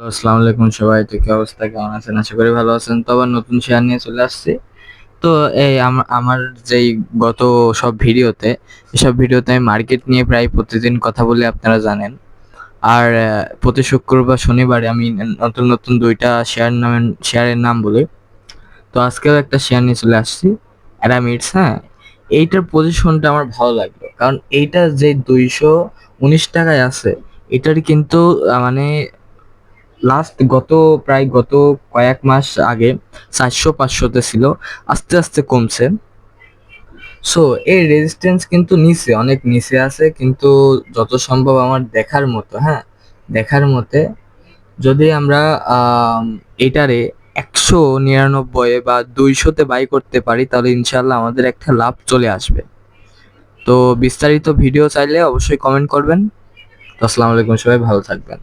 আসসালামু আলাইকুম সবাই, তো কি অবস্থা? কেমন আছেন? আশা করি ভালো আছেন। তো আবার নতুন শেয়ার নিয়ে চলে আসছি। তো এই আম- আমার যেই গত সব ভিডিওতে, এসব ভিডিওতে আমি মার্কেট নিয়ে প্রায় প্রতিদিন কথা বলে, আপনারা জানেন। আর প্রতি শুক্রবার, শনিবারে আমি নতুন নতুন দুইটা শেয়ার নামের শেয়ারের নাম বলি। তো আজকেও একটা শেয়ার নিয়ে চলে আসছি। অ্যারামিডস হ্যাঁ এইটার পজিশনটা আমার ভালো লাগল। কারণ এইটা যে দুইশো উনিশ টাকায় আছে, এটার কিন্তু মানে লাস্ট গত প্রায় গত কয়েক মাস আগে চারশো পাঁচশোতে ছিল আস্তে আস্তে কমছে। সো এই রেজিস্ট্যান্স কিন্তু নিচে অনেক নিচে আছে কিন্তু যত সম্ভব আমার দেখার মতো হ্যাঁ? দেখার মতে যদি আমরা আম, এটারে একশো নিরানব্বই বা দুইশোতে বাই করতে পারি তাহলে ইনশাল্লাহ আমাদের একটা লাভ চলে আসবে। তো বিস্তারিত ভিডিও চাইলে অবশ্যই কমেন্ট করবেন। তো আসসালামু আলাইকুম সবাই ভালো থাকবেন।